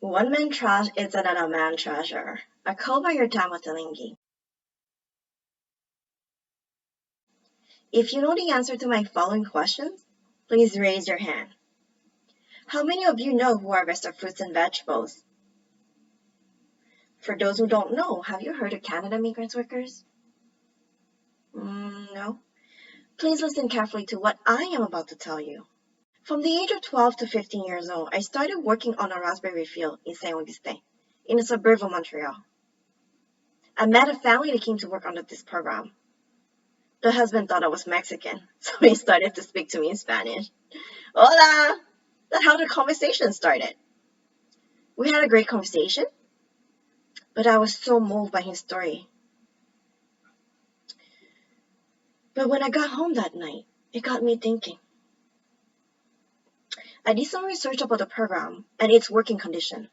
One man trash is another man treasure. By your time with Lingi. If you know the answer to my following questions, please raise your hand. How many of you know who harvest our fruits and vegetables? For those who don't know, have you heard of Canada Migrant Workers? Mm, no? Please listen carefully to what I am about to tell you. From the age of 12 to 15 years old, I started working on a raspberry field in Saint Augustin, in a suburb of Montreal. I met a family that came to work under this program. The husband thought I was Mexican, so he started to speak to me in Spanish. Hola! That's how the conversation started. We had a great conversation, but I was so moved by his story. But when I got home that night, it got me thinking. I did some research about the program and its working condition.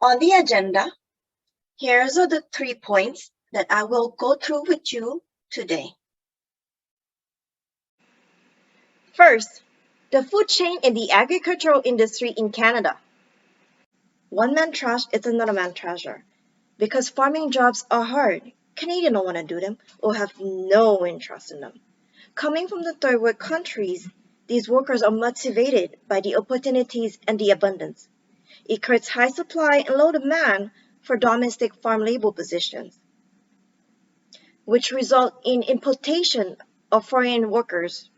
On the agenda, here's are the three points that I will go through with you today. First, the food chain in the agricultural industry in Canada. One man trash is another man treasure. Because farming jobs are hard, Canadians don't want to do them or have no interest in them. Coming from the third world countries, these workers are motivated by the opportunities and the abundance. It creates high supply and low demand for domestic farm labor positions which result in importation of foreign workers.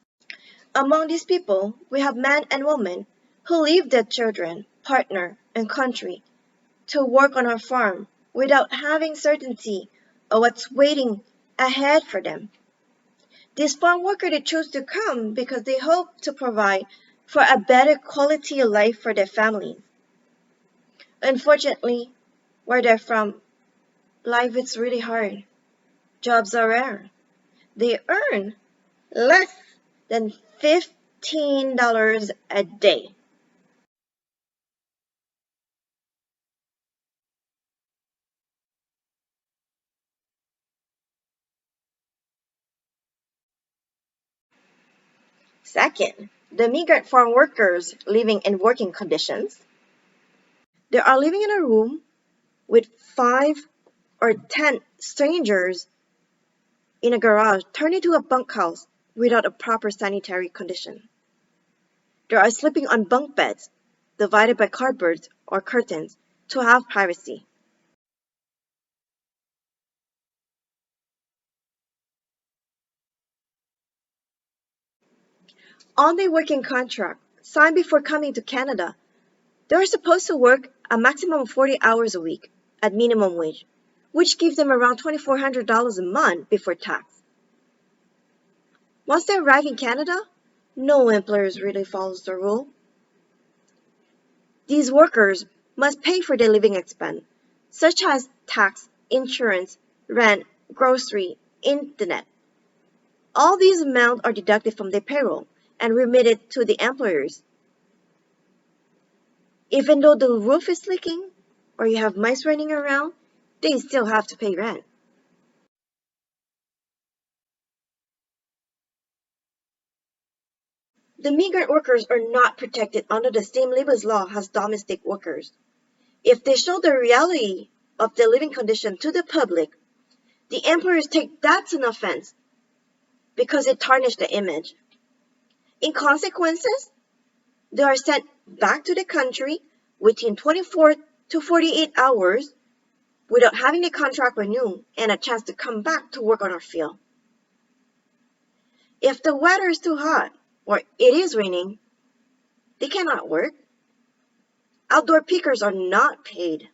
Among these people, we have men and women who leave their children, partner, and country to work on our farm without having certainty of what's waiting ahead for them. These farm workers they choose to come because they hope to provide for a better quality of life for their families. Unfortunately, where they're from, life is really hard jobs are rare. They earn less than $15 a day. Second, the migrant farm workers living in working conditions. They are living in a room with five or ten strangers in a garage turned into a bunkhouse without a proper sanitary condition. They are sleeping on bunk beds divided by cardboards or curtains to have privacy. On their working contract, signed before coming to Canada, they are supposed to work a maximum of 40 hours a week at minimum wage which gives them around $2,400 a month before tax. Once they arrive in Canada, no employer really follows the rule. These workers must pay for their living expense, such as tax, insurance, rent, grocery, internet. All these amounts are deducted from their payroll and remitted to the employers. Even though the roof is leaking or you have mice running around, they still have to pay rent. The migrant workers are not protected under the same labor law as domestic workers. If they show the reality of their living condition to the public, the employers take that as an offense because it tarnished the image. In consequences, they are sent back to the country within 24 to 48 hours without having the contract renewed and a chance to come back to work on our field. If the weather is too hot or it is raining, they cannot work. Outdoor pickers are not paid.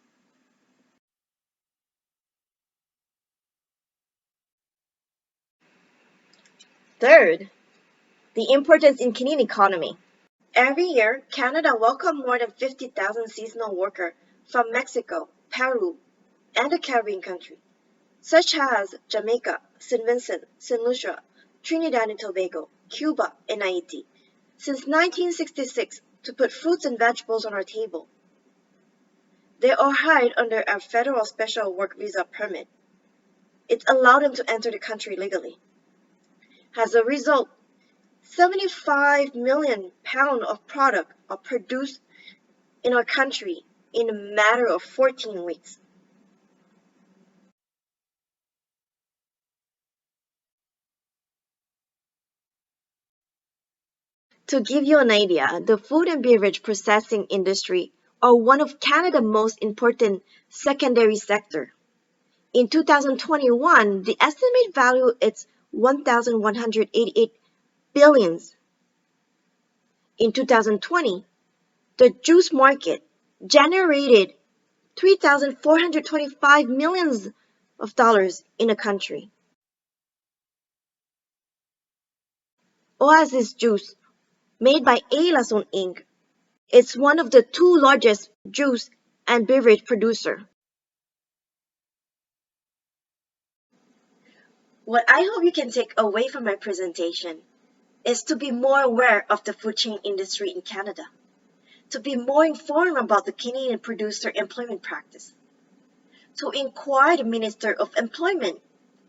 Third, the importance in Canadian economy. Every year, Canada welcomes more than 50,000 seasonal workers from Mexico, Peru, and a Caribbean country, such as Jamaica, St. Vincent, St. Lucia, Trinidad and Tobago, Cuba, and Haiti, since 1966 to put fruits and vegetables on our table. They are hired under a federal special work visa permit. It allowed them to enter the country legally. As a result, 75 million pounds of product are produced in our country in a matter of 14 weeks. To give you an idea, the food and beverage processing industry are one of Canada's most important secondary sector. In 2021, the estimated value is 1,188 billions. In 2020, the juice market generated 3,425 millions of dollars in a country. Oasis Juice, made by Eilazon Inc., is one of the two largest juice and beverage producer. What I hope you can take away from my presentation is to be more aware of the food chain industry in Canada, to be more informed about the Canadian producer employment practice, to inquire the Minister of Employment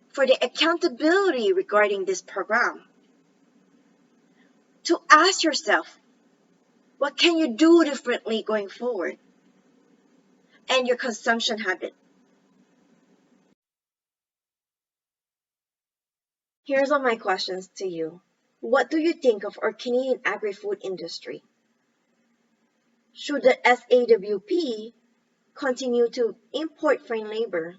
for the accountability regarding this program, to ask yourself, what can you do differently going forward? And your consumption habit. Here's all my questions to you. What do you think of our Canadian agri-food industry? Should the SAWP continue to import foreign labor?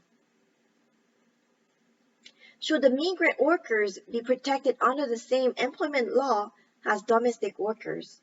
Should the migrant workers be protected under the same employment law as domestic workers?